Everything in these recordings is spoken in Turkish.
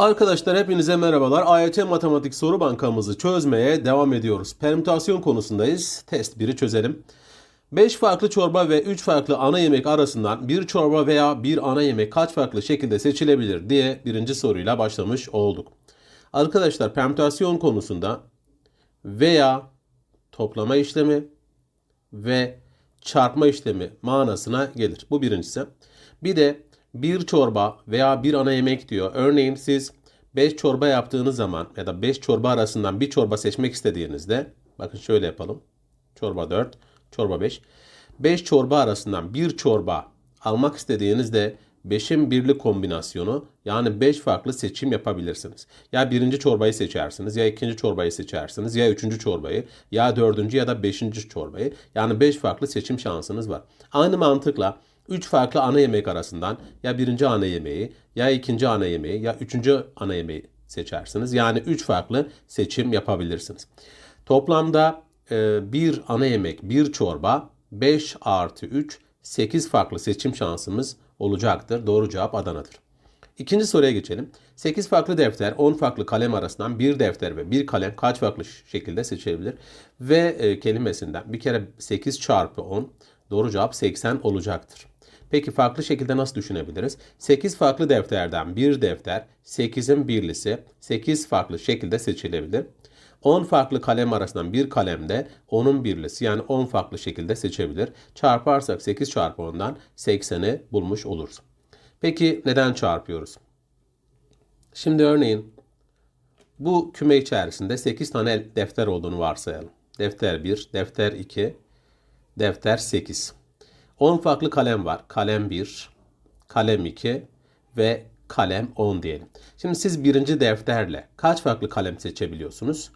Arkadaşlar hepinize merhabalar. AYT Matematik Soru Bankamızı çözmeye devam ediyoruz. Permütasyon konusundayız. Test 1'i çözelim. 5 farklı çorba ve 3 farklı ana yemek arasından bir çorba veya bir ana yemek kaç farklı şekilde seçilebilir diye birinci soruyla başlamış olduk. Arkadaşlar permütasyon konusunda veya toplama işlemi ve çarpma işlemi manasına gelir. Bu birincisi. Bir de bir çorba veya bir ana yemek diyor. Örneğin siz 5 çorba yaptığınız zaman ya da 5 çorba arasından bir çorba seçmek istediğinizde bakın şöyle yapalım. Çorba 4, çorba 5. 5 çorba arasından bir çorba almak istediğinizde 5'in birli kombinasyonu yani 5 farklı seçim yapabilirsiniz. Ya birinci çorbayı seçersiniz, ya ikinci çorbayı seçersiniz, ya üçüncü çorbayı, ya dördüncü ya da beşinci çorbayı. Yani 5 farklı seçim şansınız var. Aynı mantıkla 3 farklı ana yemek arasından ya birinci ana yemeği, ya ikinci ana yemeği, ya üçüncü ana yemeği seçersiniz. Yani 3 farklı seçim yapabilirsiniz. Toplamda e, bir ana yemek, bir çorba 5 artı 3, 8 farklı seçim şansımız olacaktır. Doğru cevap Adana'dır. İkinci soruya geçelim. 8 farklı defter, 10 farklı kalem arasından bir defter ve bir kalem kaç farklı şekilde seçilebilir? Ve e, kelimesinden bir kere 8 çarpı 10 doğru cevap 80 olacaktır. Peki farklı şekilde nasıl düşünebiliriz? 8 farklı defterden bir defter 8'in birlisi 8 farklı şekilde seçilebilir. 10 farklı kalem arasından bir kalemde 10'un birlisi yani 10 farklı şekilde seçebilir. Çarparsak 8 çarpı 10'dan 80'i bulmuş oluruz. Peki neden çarpıyoruz? Şimdi örneğin bu küme içerisinde 8 tane defter olduğunu varsayalım. Defter 1, defter 2, defter 8. 10 farklı kalem var. Kalem 1, kalem 2 ve kalem 10 diyelim. Şimdi siz birinci defterle kaç farklı kalem seçebiliyorsunuz?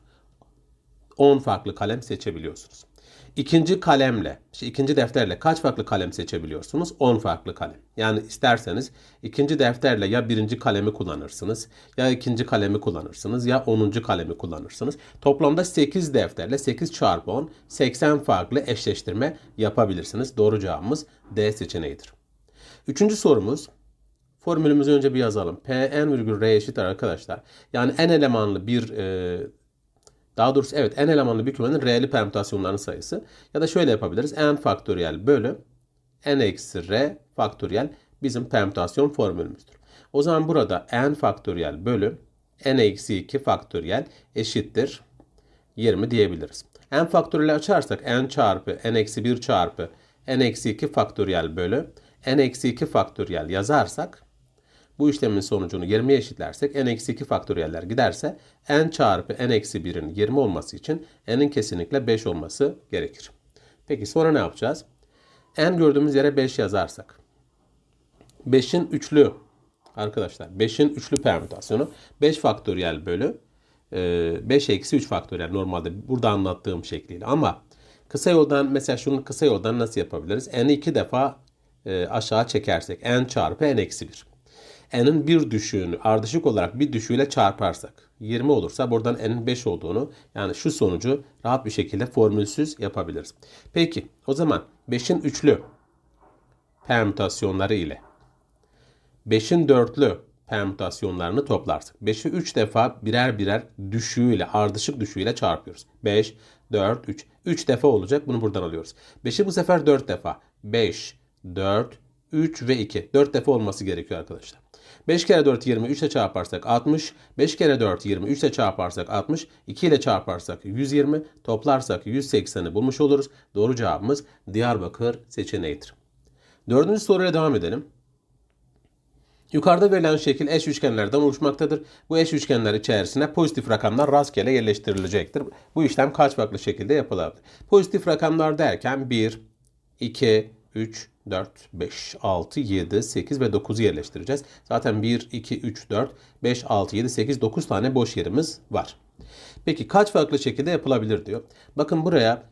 10 farklı kalem seçebiliyorsunuz. İkinci kalemle, işte ikinci defterle kaç farklı kalem seçebiliyorsunuz? 10 farklı kalem. Yani isterseniz ikinci defterle ya birinci kalemi kullanırsınız, ya ikinci kalemi kullanırsınız, ya 10. kalemi kullanırsınız. Toplamda 8 defterle 8 çarpı 10, 80 farklı eşleştirme yapabilirsiniz. Doğru cevabımız D seçeneğidir. Üçüncü sorumuz, formülümüzü önce bir yazalım. P n virgül R eşittir arkadaşlar. Yani n elemanlı bir e, daha doğrusu evet n elemanlı bir kümenin r'li permütasyonlarının sayısı. Ya da şöyle yapabiliriz. n faktöriyel bölü n eksi r faktöriyel bizim permütasyon formülümüzdür. O zaman burada n faktöriyel bölü n eksi 2 faktöriyel eşittir 20 diyebiliriz. n faktöriyel açarsak n çarpı n eksi 1 çarpı n eksi 2 faktöriyel bölü n eksi 2 faktöriyel yazarsak bu işlemin sonucunu 20'ye eşitlersek n eksi 2 faktöriyeller giderse n çarpı n eksi 1'in 20 olması için n'in kesinlikle 5 olması gerekir. Peki sonra ne yapacağız? n gördüğümüz yere 5 yazarsak 5'in üçlü arkadaşlar 5'in üçlü permütasyonu 5 faktöriyel bölü 5 eksi 3 faktöriyel normalde burada anlattığım şekliyle ama kısa yoldan mesela şunu kısa yoldan nasıl yapabiliriz? n'i iki defa aşağı çekersek n çarpı n eksi 1 n'in bir düşüğünü ardışık olarak bir düşüğüyle çarparsak 20 olursa buradan n'in 5 olduğunu yani şu sonucu rahat bir şekilde formülsüz yapabiliriz. Peki o zaman 5'in üçlü permütasyonları ile 5'in dörtlü permütasyonlarını toplarsak 5'i 3 defa birer birer düşüğüyle ardışık düşüğüyle çarpıyoruz. 5, 4, 3. 3 defa olacak bunu buradan alıyoruz. 5'i bu sefer 4 defa. 5, 4, 3 ve 2. 4 defa olması gerekiyor arkadaşlar. 5 kere 4 20 3 ile çarparsak 60. 5 kere 4 20 3 ile çarparsak 60. 2 ile çarparsak 120. Toplarsak 180'i bulmuş oluruz. Doğru cevabımız Diyarbakır seçeneğidir. Dördüncü soruya devam edelim. Yukarıda verilen şekil eş üçgenlerden oluşmaktadır. Bu eş üçgenler içerisine pozitif rakamlar rastgele yerleştirilecektir. Bu işlem kaç farklı şekilde yapılabilir? Pozitif rakamlar derken 1, 2, 3, 4, 5, 6, 7, 8 ve 9'u yerleştireceğiz. Zaten 1, 2, 3, 4, 5, 6, 7, 8, 9 tane boş yerimiz var. Peki kaç farklı şekilde yapılabilir diyor. Bakın buraya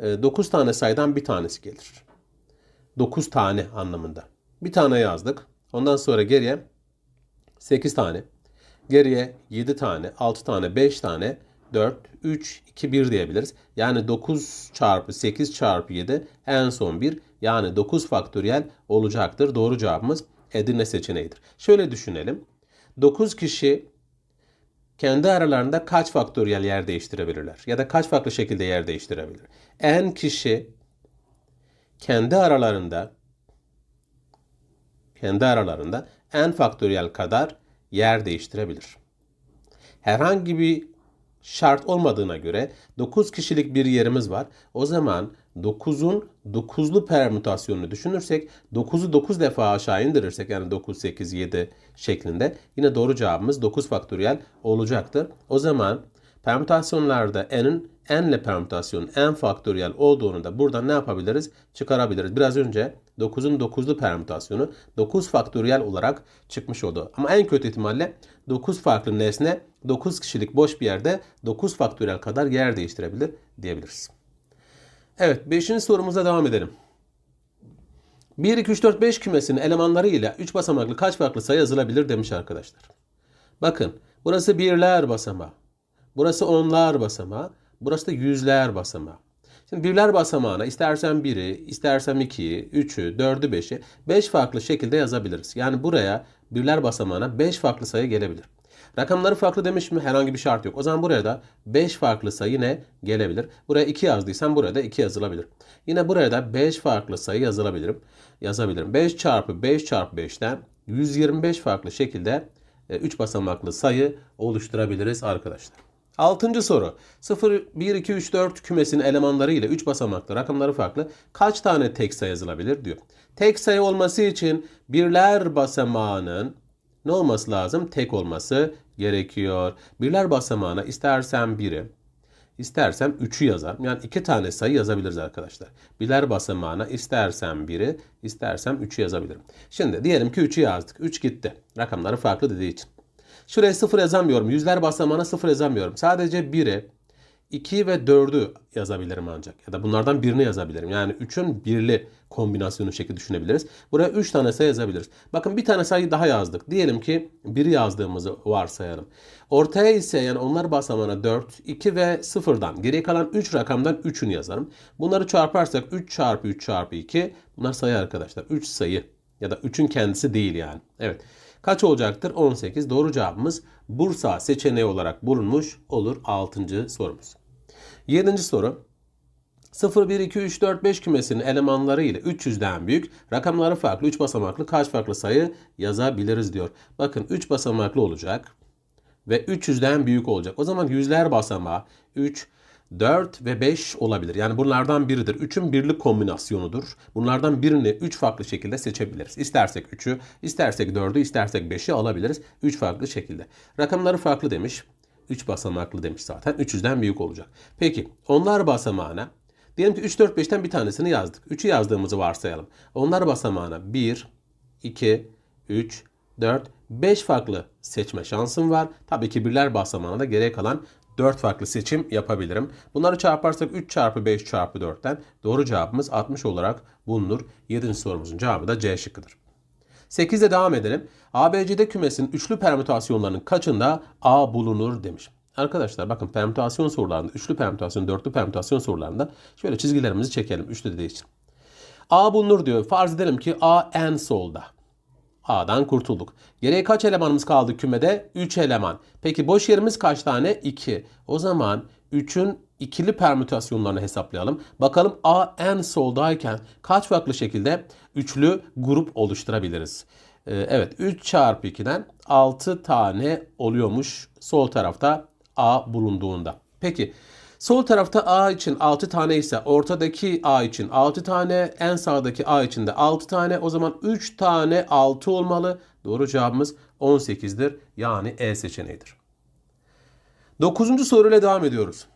9 tane sayıdan bir tanesi gelir. 9 tane anlamında. Bir tane yazdık. Ondan sonra geriye 8 tane. Geriye 7 tane, 6 tane, 5 tane, 4, 3, 2, 1 diyebiliriz. Yani 9 çarpı 8 çarpı 7 en son 1. Yani 9 faktöriyel olacaktır. Doğru cevabımız Edirne seçeneğidir. Şöyle düşünelim. 9 kişi kendi aralarında kaç faktöriyel yer değiştirebilirler? Ya da kaç farklı şekilde yer değiştirebilir? n kişi kendi aralarında kendi aralarında n faktöriyel kadar yer değiştirebilir. Herhangi bir şart olmadığına göre 9 kişilik bir yerimiz var. O zaman 9'un 9'lu permütasyonunu düşünürsek 9'u 9 defa aşağı indirirsek yani 9, 8, 7 şeklinde yine doğru cevabımız 9 faktöriyel olacaktır. O zaman permütasyonlarda n'in n ile permütasyonun n faktöriyel olduğunu da buradan ne yapabiliriz? Çıkarabiliriz. Biraz önce 9'un 9'lu permütasyonu 9 faktöriyel olarak çıkmış oldu. Ama en kötü ihtimalle 9 farklı nesne 9 kişilik boş bir yerde 9 faktöriyel kadar yer değiştirebilir diyebiliriz. Evet 5. sorumuza devam edelim. 1, 2, 3, 4, 5 kümesinin elemanları ile 3 basamaklı kaç farklı sayı yazılabilir demiş arkadaşlar. Bakın burası birler basamağı. Burası onlar basamağı. Burası da yüzler basamağı. Şimdi birler basamağına istersen biri, istersen ikiyi, üçü, dördü, beşi beş farklı şekilde yazabiliriz. Yani buraya birler basamağına beş farklı sayı gelebilir. Rakamları farklı demiş mi? Herhangi bir şart yok. O zaman buraya da 5 farklı sayı ne gelebilir? Buraya 2 yazdıysam buraya da 2 yazılabilir. Yine buraya da 5 farklı sayı yazılabilirim. Yazabilirim. 5 çarpı 5 çarpı 5'ten 125 farklı şekilde 3 basamaklı sayı oluşturabiliriz arkadaşlar. Altıncı soru. 0, 1, 2, 3, 4 kümesinin elemanları ile 3 basamaklı rakamları farklı kaç tane tek sayı yazılabilir diyor. Tek sayı olması için birler basamağının ne olması lazım? Tek olması gerekiyor. Birler basamağına istersem biri, istersem 3'ü yazarım. Yani iki tane sayı yazabiliriz arkadaşlar. Birler basamağına istersem biri, istersem 3'ü yazabilirim. Şimdi diyelim ki 3'ü yazdık. 3 gitti. Rakamları farklı dediği için. Şuraya 0 yazamıyorum. Yüzler basamağına 0 yazamıyorum. Sadece 1'i, 2 ve 4'ü yazabilirim ancak. Ya da bunlardan birini yazabilirim. Yani 3'ün birli kombinasyonu şekli düşünebiliriz. Buraya 3 tane sayı yazabiliriz. Bakın bir tane sayı daha yazdık. Diyelim ki 1'i yazdığımızı varsayalım. Ortaya ise yani onlar basamağına 4, 2 ve 0'dan geriye kalan 3 rakamdan 3'ünü yazarım. Bunları çarparsak 3 çarpı 3 çarpı 2 bunlar sayı arkadaşlar. 3 sayı ya da 3'ün kendisi değil yani. Evet. Kaç olacaktır? 18. Doğru cevabımız Bursa seçeneği olarak bulunmuş olur 6. sorumuz. 7. soru. 0, 1, 2, 3, 4, 5 kümesinin elemanları ile 300'den büyük, rakamları farklı 3 basamaklı kaç farklı sayı yazabiliriz diyor. Bakın 3 basamaklı olacak ve 300'den büyük olacak. O zaman yüzler basamağı 3, 4 ve 5 olabilir. Yani bunlardan biridir. 3'ün birlik kombinasyonudur. Bunlardan birini 3 farklı şekilde seçebiliriz. İstersek 3'ü, istersek 4'ü, istersek 5'i alabiliriz. 3 farklı şekilde. Rakamları farklı demiş. 3 basamaklı demiş zaten. 300'den büyük olacak. Peki onlar basamağına diyelim ki 3, 4, 5'ten bir tanesini yazdık. 3'ü yazdığımızı varsayalım. Onlar basamağına 1, 2, 3, 4, 5 farklı seçme şansım var. Tabii ki birler basamağına da gerek kalan 4 farklı seçim yapabilirim. Bunları çarparsak 3 çarpı 5 çarpı 4'ten doğru cevabımız 60 olarak bulunur. 7. sorumuzun cevabı da C şıkkıdır. 8'de devam edelim. ABCD kümesinin üçlü permütasyonlarının kaçında A bulunur demiş. Arkadaşlar bakın permütasyon sorularında, üçlü permütasyon, dörtlü permütasyon sorularında şöyle çizgilerimizi çekelim üçlü dediği için. A bulunur diyor. Farz edelim ki A en solda. A'dan kurtulduk. Geriye kaç elemanımız kaldı kümede? 3 eleman. Peki boş yerimiz kaç tane? 2. O zaman 3'ün ikili permütasyonlarını hesaplayalım. Bakalım A en soldayken kaç farklı şekilde üçlü grup oluşturabiliriz? Ee, evet 3 çarpı 2'den 6 tane oluyormuş sol tarafta A bulunduğunda. Peki Sol tarafta A için 6 tane ise ortadaki A için 6 tane, en sağdaki A için de 6 tane. O zaman 3 tane 6 olmalı. Doğru cevabımız 18'dir. Yani E seçeneğidir. 9. soruyla devam ediyoruz.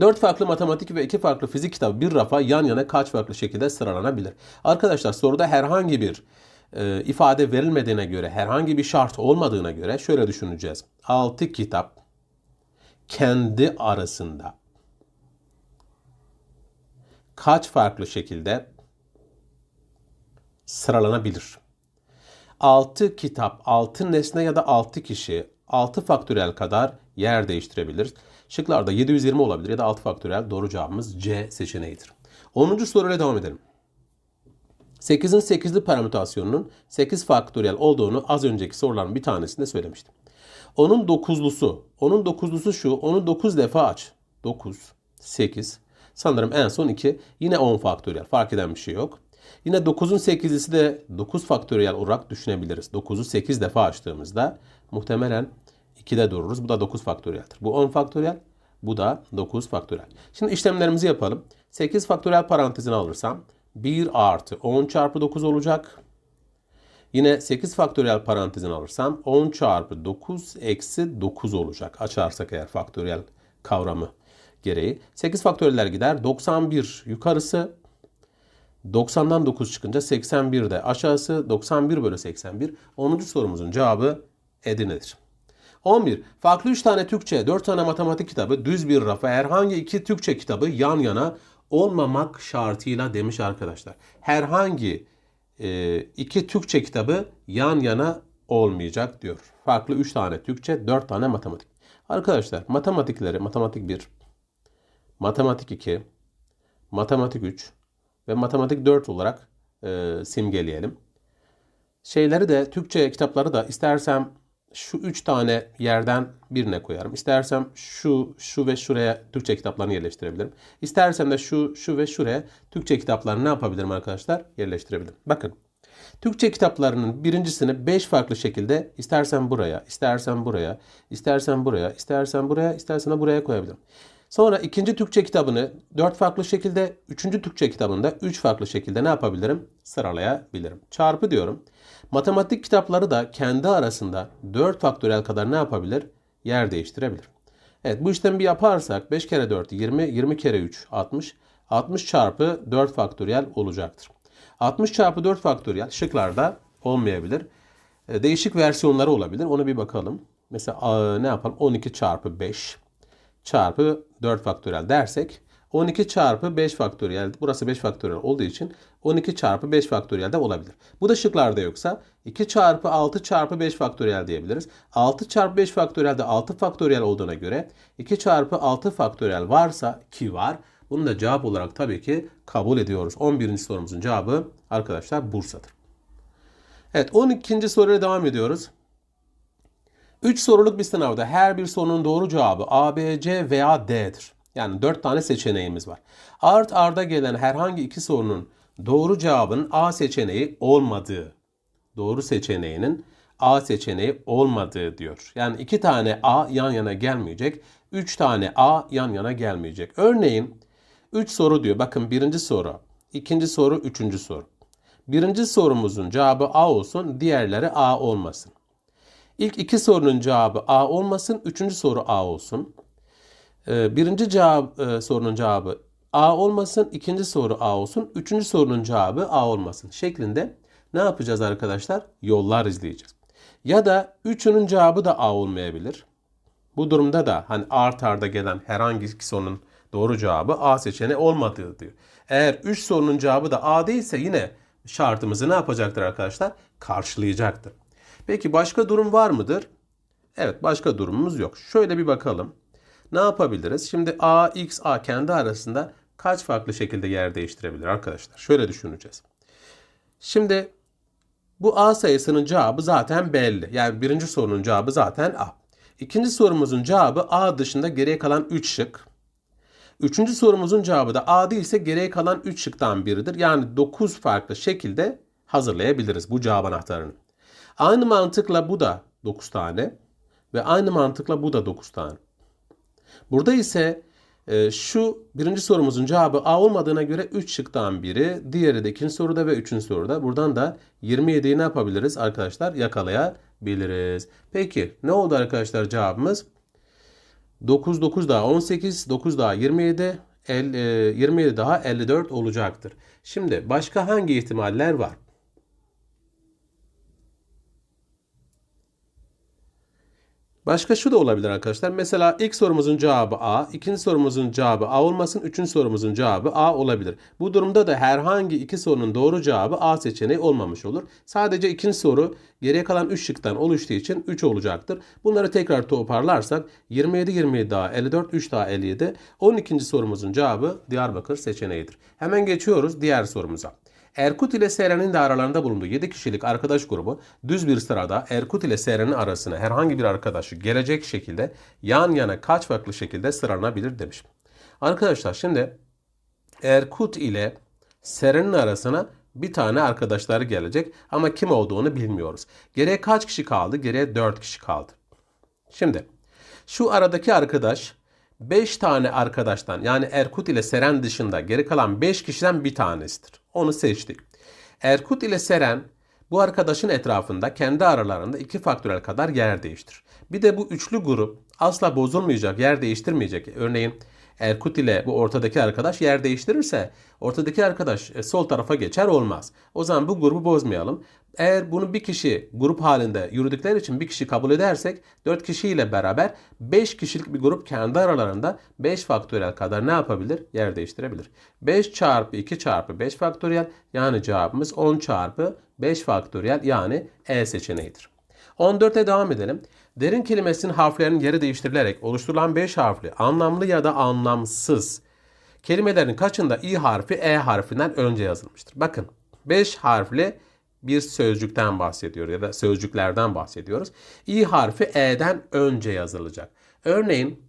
4 farklı matematik ve 2 farklı fizik kitabı bir rafa yan yana kaç farklı şekilde sıralanabilir? Arkadaşlar soruda herhangi bir e, ifade verilmediğine göre, herhangi bir şart olmadığına göre şöyle düşüneceğiz. 6 kitap kendi arasında kaç farklı şekilde sıralanabilir? 6 kitap, 6 nesne ya da 6 kişi 6 faktörel kadar yer değiştirebilir. Şıklarda 720 olabilir ya da 6 faktörel doğru cevabımız C seçeneğidir. 10. soruyla devam edelim. 8'in 8'li permütasyonunun 8 faktöriyel olduğunu az önceki soruların bir tanesinde söylemiştim. Onun dokuzlusu, onun dokuzlusu şu, onu 9 defa aç. 9, 8, sanırım en son 2, yine 10 faktöriyel. Fark eden bir şey yok. Yine 9'un 8'lisi de 9 faktöriyel olarak düşünebiliriz. 9'u 8 defa açtığımızda muhtemelen 2'de dururuz. Bu da 9 faktöriyeldir. Bu 10 faktöriyel, bu da 9 faktöriyel. Şimdi işlemlerimizi yapalım. 8 faktöriyel parantezine alırsam 1 artı 10 çarpı 9 olacak. Yine 8 faktöriyel parantezine alırsam 10 çarpı 9 eksi 9 olacak. Açarsak eğer faktöriyel kavramı gereği. 8 faktöriyeller gider. 91 yukarısı 90'dan 9 çıkınca 81 de aşağısı 91 bölü 81. 10. sorumuzun cevabı Edirne'dir. 11. Farklı 3 tane Türkçe, 4 tane matematik kitabı, düz bir rafa herhangi iki Türkçe kitabı yan yana olmamak şartıyla demiş arkadaşlar. Herhangi e, iki Türkçe kitabı yan yana olmayacak diyor. Farklı 3 tane Türkçe, 4 tane matematik. Arkadaşlar matematikleri matematik 1, matematik 2, matematik 3 ve matematik 4 olarak e, simgeleyelim. Şeyleri de Türkçe kitapları da istersem şu üç tane yerden birine koyarım. İstersem şu, şu ve şuraya Türkçe kitaplarını yerleştirebilirim. İstersem de şu, şu ve şuraya Türkçe kitaplarını ne yapabilirim arkadaşlar? Yerleştirebilirim. Bakın. Türkçe kitaplarının birincisini 5 farklı şekilde istersen buraya, istersen buraya, istersen buraya, istersen buraya, istersen de buraya koyabilirim. Sonra ikinci Türkçe kitabını 4 farklı şekilde, üçüncü Türkçe kitabını da 3 farklı şekilde ne yapabilirim? Sıralayabilirim. Çarpı diyorum. Matematik kitapları da kendi arasında 4 faktöriyel kadar ne yapabilir? Yer değiştirebilir. Evet bu işlemi bir yaparsak 5 kere 4 20, 20 kere 3 60. 60 çarpı 4 faktöriyel olacaktır. 60 çarpı 4 faktöriyel şıklarda olmayabilir. E, Değişik versiyonları olabilir. Ona bir bakalım. Mesela a, ne yapalım? 12 çarpı 5 çarpı 4 faktöriyel dersek 12 çarpı 5 faktöriyel. Burası 5 faktöriyel olduğu için 12 çarpı 5 faktöriyel de olabilir. Bu da şıklarda yoksa 2 çarpı 6 çarpı 5 faktöriyel diyebiliriz. 6 çarpı 5 faktöriyel de 6 faktöriyel olduğuna göre 2 çarpı 6 faktöriyel varsa ki var. Bunu da cevap olarak tabii ki kabul ediyoruz. 11. sorumuzun cevabı arkadaşlar Bursa'dır. Evet 12. soruya devam ediyoruz. 3 soruluk bir sınavda her bir sorunun doğru cevabı A, B, C veya D'dir. Yani 4 tane seçeneğimiz var. Art arda gelen herhangi iki sorunun doğru cevabının A seçeneği olmadığı, doğru seçeneğinin A seçeneği olmadığı diyor. Yani iki tane A yan yana gelmeyecek, 3 tane A yan yana gelmeyecek. Örneğin 3 soru diyor. Bakın birinci soru, ikinci soru, üçüncü soru. Birinci sorumuzun cevabı A olsun, diğerleri A olmasın. İlk iki sorunun cevabı A olmasın, üçüncü soru A olsun. Ee, birinci cevap, e, sorunun cevabı A olmasın, ikinci soru A olsun, üçüncü sorunun cevabı A olmasın şeklinde ne yapacağız arkadaşlar? Yollar izleyeceğiz. Ya da üçünün cevabı da A olmayabilir. Bu durumda da hani art arda gelen herhangi iki sorunun doğru cevabı A seçeneği olmadığı diyor. Eğer 3 sorunun cevabı da A değilse yine şartımızı ne yapacaktır arkadaşlar? Karşılayacaktır. Peki başka durum var mıdır? Evet başka durumumuz yok. Şöyle bir bakalım. Ne yapabiliriz? Şimdi A, X, A kendi arasında kaç farklı şekilde yer değiştirebilir arkadaşlar? Şöyle düşüneceğiz. Şimdi bu A sayısının cevabı zaten belli. Yani birinci sorunun cevabı zaten A. İkinci sorumuzun cevabı A dışında geriye kalan 3 şık. Üçüncü sorumuzun cevabı da A değilse geriye kalan 3 şıktan biridir. Yani 9 farklı şekilde hazırlayabiliriz bu cevap anahtarını. Aynı mantıkla bu da 9 tane ve aynı mantıkla bu da 9 tane. Burada ise e, şu birinci sorumuzun cevabı A olmadığına göre 3 şıktan biri, diğeri de ikinci soruda ve üçüncü soruda. Buradan da 27'yi ne yapabiliriz arkadaşlar? Yakalayabiliriz. Peki ne oldu arkadaşlar cevabımız? 9 9 daha 18, 9 daha 27, el, e, 27 daha 54 olacaktır. Şimdi başka hangi ihtimaller var? Başka şu da olabilir arkadaşlar. Mesela ilk sorumuzun cevabı A, ikinci sorumuzun cevabı A olmasın, üçüncü sorumuzun cevabı A olabilir. Bu durumda da herhangi iki sorunun doğru cevabı A seçeneği olmamış olur. Sadece ikinci soru geriye kalan 3 şıktan oluştuğu için 3 olacaktır. Bunları tekrar toparlarsak 27 27 daha 54 3 daha 57. 12. sorumuzun cevabı Diyarbakır seçeneğidir. Hemen geçiyoruz diğer sorumuza. Erkut ile Seren'in de aralarında bulunduğu 7 kişilik arkadaş grubu düz bir sırada Erkut ile Seren'in arasına herhangi bir arkadaşı gelecek şekilde yan yana kaç farklı şekilde sıralanabilir demiş. Arkadaşlar şimdi Erkut ile Seren'in arasına bir tane arkadaşları gelecek ama kim olduğunu bilmiyoruz. Geriye kaç kişi kaldı? Geriye 4 kişi kaldı. Şimdi şu aradaki arkadaş 5 tane arkadaştan yani Erkut ile Seren dışında geri kalan 5 kişiden bir tanesidir. Onu seçtik. Erkut ile Seren bu arkadaşın etrafında kendi aralarında iki faktörel kadar yer değiştir. Bir de bu üçlü grup asla bozulmayacak, yer değiştirmeyecek. Örneğin Erkut ile bu ortadaki arkadaş yer değiştirirse ortadaki arkadaş e, sol tarafa geçer olmaz. O zaman bu grubu bozmayalım. Eğer bunu bir kişi grup halinde yürüdükleri için bir kişi kabul edersek 4 kişiyle beraber 5 kişilik bir grup kendi aralarında 5 faktöriyel kadar ne yapabilir? Yer değiştirebilir. 5 çarpı 2 çarpı 5 faktöriyel yani cevabımız 10 çarpı 5 faktöriyel yani E seçeneğidir. 14'e devam edelim. Derin kelimesinin harflerinin yeri değiştirilerek oluşturulan 5 harfli anlamlı ya da anlamsız kelimelerin kaçında i harfi e harfinden önce yazılmıştır? Bakın 5 harfli bir sözcükten bahsediyor ya da sözcüklerden bahsediyoruz. i harfi e'den önce yazılacak. Örneğin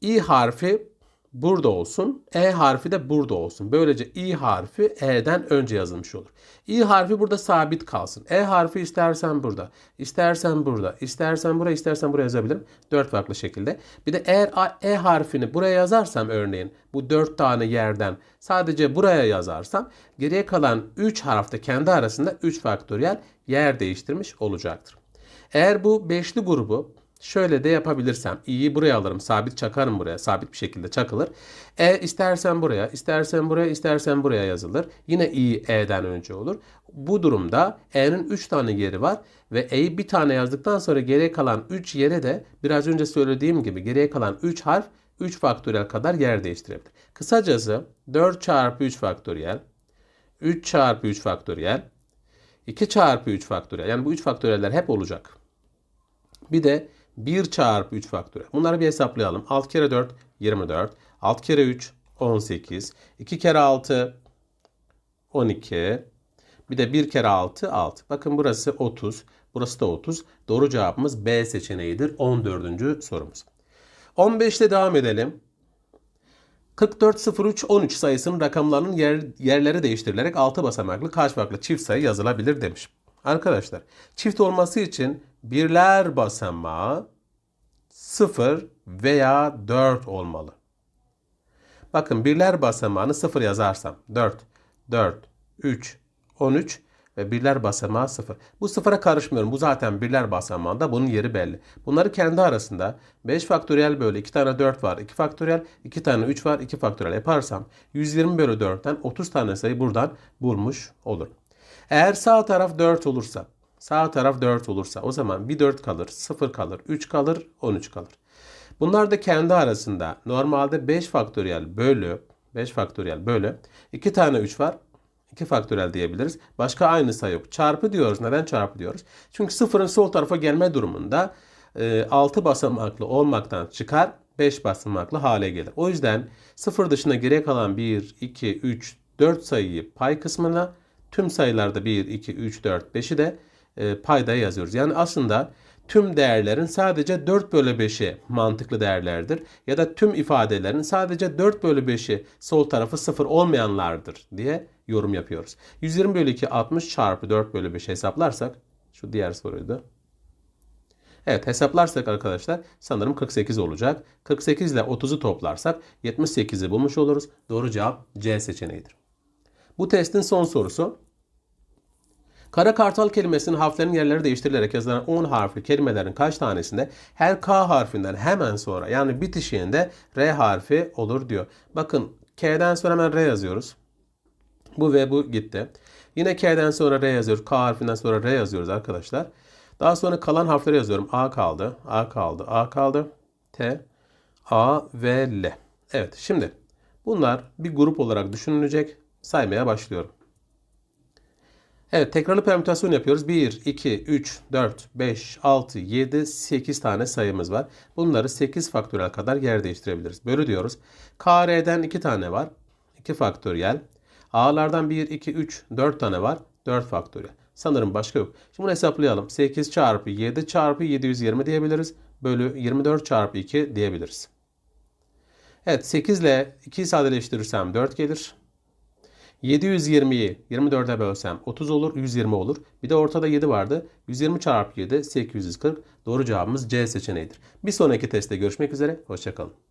i harfi burada olsun, e harfi de burada olsun. Böylece i harfi e'den önce yazılmış olur. i harfi burada sabit kalsın. E harfi istersen burada, istersen burada, istersen buraya, istersen buraya yazabilirim. Dört farklı şekilde. Bir de eğer e harfini buraya yazarsam örneğin bu dört tane yerden sadece buraya yazarsam geriye kalan 3 harfte kendi arasında 3 faktöriyel yer değiştirmiş olacaktır. Eğer bu beşli grubu Şöyle de yapabilirsem i'yi buraya alırım. Sabit çakarım buraya. Sabit bir şekilde çakılır. E istersen buraya, istersen buraya, istersen buraya yazılır. Yine i e'den önce olur. Bu durumda e'nin 3 tane yeri var ve e'yi bir tane yazdıktan sonra geriye kalan 3 yere de biraz önce söylediğim gibi geriye kalan 3 harf 3 faktöriyel kadar yer değiştirebilir. Kısacası 4 çarpı 3 faktöriyel, 3 çarpı 3 faktöriyel, 2 çarpı 3 faktöriyel. Yani bu 3 faktöriyeller hep olacak. Bir de 1 çarpı 3 faktöriyel. Bunları bir hesaplayalım. 6 kere 4 24. 6 kere 3 18. 2 kere 6 12. Bir de 1 kere 6 6. Bakın burası 30. Burası da 30. Doğru cevabımız B seçeneğidir. 14. sorumuz. 15'te devam edelim. 440313 sayısının rakamlarının yer, yerleri değiştirilerek 6 basamaklı kaç farklı çift sayı yazılabilir demiş. Arkadaşlar çift olması için birler basamağı 0 veya 4 olmalı. Bakın birler basamağını 0 yazarsam 4, 4, 3, 13 ve birler basamağı 0. Bu sıfıra karışmıyorum. Bu zaten birler basamağında bunun yeri belli. Bunları kendi arasında 5 faktöriyel bölü 2 tane 4 var. 2 faktöriyel 2 tane 3 var. 2 faktöriyel yaparsam 120 bölü 4'ten 30 tane sayı buradan bulmuş olur. Eğer sağ taraf 4 olursa Sağ taraf 4 olursa o zaman bir 4 kalır, 0 kalır, 3 kalır, 13 kalır. Bunlar da kendi arasında normalde 5 faktöriyel bölü 5 faktöriyel bölü 2 tane 3 var. 2 faktöriyel diyebiliriz. Başka aynı sayı yok. Çarpı diyoruz. Neden çarpı diyoruz? Çünkü sıfırın sol tarafa gelme durumunda 6 e, basamaklı olmaktan çıkar 5 basamaklı hale gelir. O yüzden sıfır dışında geriye kalan 1, 2, 3, 4 sayıyı pay kısmına tüm sayılarda 1, 2, 3, 4, 5'i de e, paydaya yazıyoruz. Yani aslında tüm değerlerin sadece 4 bölü 5'i mantıklı değerlerdir. Ya da tüm ifadelerin sadece 4 bölü 5'i sol tarafı 0 olmayanlardır diye yorum yapıyoruz. 120 bölü 2 60 çarpı 4 bölü 5 hesaplarsak şu diğer soruydu. Evet hesaplarsak arkadaşlar sanırım 48 olacak. 48 ile 30'u toplarsak 78'i bulmuş oluruz. Doğru cevap C seçeneğidir. Bu testin son sorusu. Kara kartal kelimesinin harflerin yerleri değiştirilerek yazılan 10 harfli kelimelerin kaç tanesinde her K harfinden hemen sonra yani bitişiğinde R harfi olur diyor. Bakın K'den sonra hemen R yazıyoruz. Bu ve bu gitti. Yine K'den sonra R yazıyoruz. K harfinden sonra R yazıyoruz arkadaşlar. Daha sonra kalan harfleri yazıyorum. A kaldı, A kaldı, A kaldı. T, A ve L. Evet şimdi bunlar bir grup olarak düşünülecek. Saymaya başlıyorum. Evet tekrarlı permütasyon yapıyoruz. 1, 2, 3, 4, 5, 6, 7, 8 tane sayımız var. Bunları 8 faktöriyel kadar yer değiştirebiliriz. Bölü diyoruz. KR'den 2 tane var. 2 faktöriyel. A'lardan 1, 2, 3, 4 tane var. 4 faktöriyel. Sanırım başka yok. Şimdi bunu hesaplayalım. 8 çarpı 7 çarpı 720 diyebiliriz. Bölü 24 çarpı 2 diyebiliriz. Evet 8 ile 2'yi sadeleştirirsem 4 gelir. 720'yi 24'e bölsem 30 olur, 120 olur. Bir de ortada 7 vardı. 120 çarpı 7 840. Doğru cevabımız C seçeneğidir. Bir sonraki testte görüşmek üzere. Hoşçakalın.